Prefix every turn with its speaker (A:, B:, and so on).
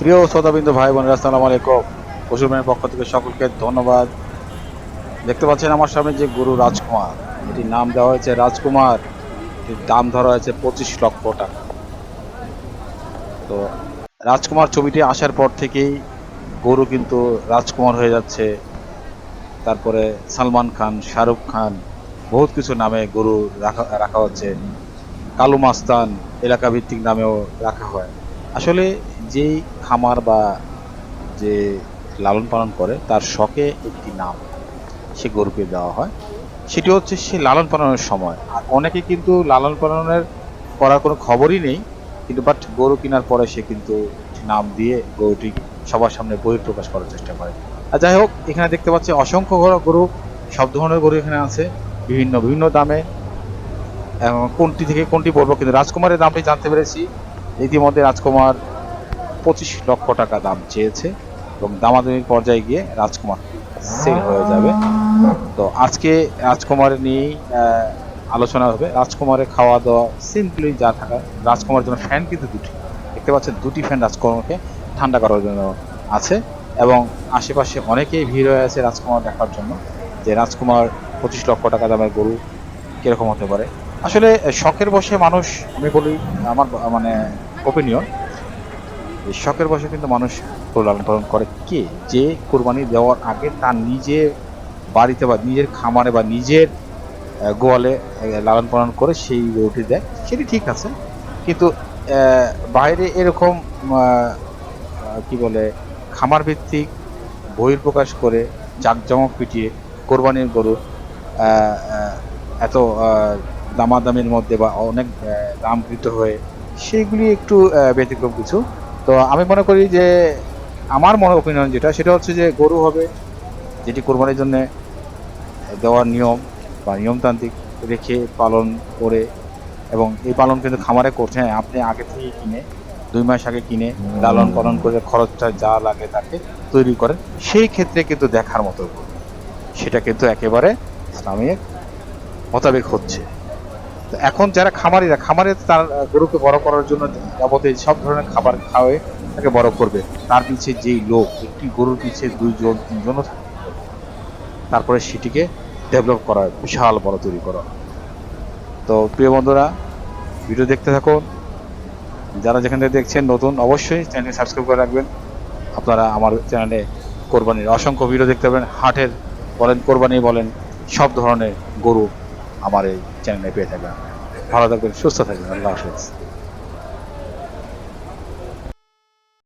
A: প্রিয় শ্রোতাবিন্দু, ভাই বোনেরা, আসসালামু আলাইকুম। পশুরমের পক্ষ থেকে সকলকে ধন্যবাদ। দেখতে পাচ্ছেন আমার সামনে যে গুরু রাজকুমার। এটির নাম দেওয়া হয়েছে রাজকুমার। এটির দাম ধরা হয়েছে পঁচিশ লক্ষ টাকা। তো রাজকুমার ছবিটি আসার পর থেকেই গরু কিন্তু রাজকুমার হয়ে যাচ্ছে। তারপরে সালমান খান, শাহরুখ খান, বহুত কিছু নামে গরু রাখা রাখা হচ্ছে। কালু মাস্তান এলাকা ভিত্তিক নামেও রাখা হয়। আসলে যেই খামার বা যে লালন পালন করে, তার শখে একটি নাম সে গরুকে দেওয়া হয়। সেটি হচ্ছে সে লালন পালনের সময়। আর অনেকে কিন্তু লালন পালনের করার কোনো খবরই নেই, কিন্তু বাট গরু কেনার পরে সে কিন্তু নাম দিয়ে গরুটি সবার সামনে বহিঃপ্রকাশ করার চেষ্টা করে। আর যাই হোক, এখানে দেখতে পাচ্ছি অসংখ্য গরু- সব ধরনের গরু এখানে আছে, বিভিন্ন বিভিন্ন দামে। কোনটি থেকে কোনটি বলব, কিন্তু রাজকুমারের দামটি জানতে পেরেছি। ইতিমধ্যে রাজকুমার পঁচিশ লক্ষ টাকা দাম চেয়েছে এবং দামাদামির পর্যায়ে গিয়ে রাজকুমার সেল হয়ে যাবে। তো আজকে রাজকুমার নিয়েই আলোচনা হবে। রাজকুমারের খাওয়া দাওয়া সিম্পলি যা থাকা। রাজকুমারের জন্য ফ্যান কিন্তু দুটি। দেখতে পাচ্ছেন, দুটি ফ্যান রাজকুমারকে ঠান্ডা করার জন্য আছে এবং আশেপাশে অনেকেই ভিড় হয়ে আছে রাজকুমার দেখার জন্য যে রাজকুমার পঁচিশ লক্ষ টাকা দামের গরু কীরকম হতে পারে। আসলে শখের বসে মানুষ, আমি বলি আমার মানে ওপিনিয়ন শখের বসে কিন্তু মানুষ লালন পালন করে কে? যে কোরবানি দেওয়ার আগে তার নিজে বাড়িতে বা নিজের খামারে বা নিজের গোয়ালে লালন পালন করে সেই গরুটি দেয়। সেটি ঠিক আছে। কিন্তু বাইরে এরকম কি বলে খামার ভিত্তিক বহির্প্রকাশ করে জাঁকজমক পিটিয়ে কোরবানির গরু এত দামাদামির মধ্যে বা অনেক দামকৃত হয়ে, সেইগুলি একটু ব্যতিক্রম কিছু। তো আমি মনে করি যে আমার মনে ওপিনিয়ন যেটা সেটা হচ্ছে যে গরু হবে যেটি কোরবানির জন্য দেওয়ার নিয়ম বা নিয়মতান্ত্রিক রেখে পালন করে এবং এই পালন কিন্তু খামারে করছে। হ্যাঁ আপনি আগে থেকে কিনে দুই মাস আগে কিনে লালন পালন করে খরচটা যা লাগে তাকে তৈরি করেন। সেই ক্ষেত্রে কিন্তু দেখার মতো সেটা কিন্তু একেবারে ইসলামিক মোতাবেক হচ্ছে। এখন যারা খামারিরা খামারে তার গরুকে বড় করার জন্য যাবতীয় সব ধরনের খাবার খাওয়াবে তাকে বড় করবে। তার পিছে যেই লোক, একটি গরুর পিছে দুইজন, তিনজনও থাকবে তারপরে সেটিকে ডেভেলপ করা বিশাল বড় তৈরি করা তো প্রিয় বন্ধুরা, ভিডিও দেখতে থাকুন। যারা যেখান থেকে দেখছেন নতুন, অবশ্যই চ্যানেলটি সাবস্ক্রাইব করে রাখবেন। আপনারা আমার চ্যানেলে কোরবানির অসংখ্য ভিডিও দেখতে পাবেন। হাটের বলেন, কোরবানি বলেন, সব ধরনের গরু আমার এই চ্যানেলে পেয়ে থাকবেন। ভালো থাকবেন সুস্থ থাকবেন। আল্লাহ হাফেজ।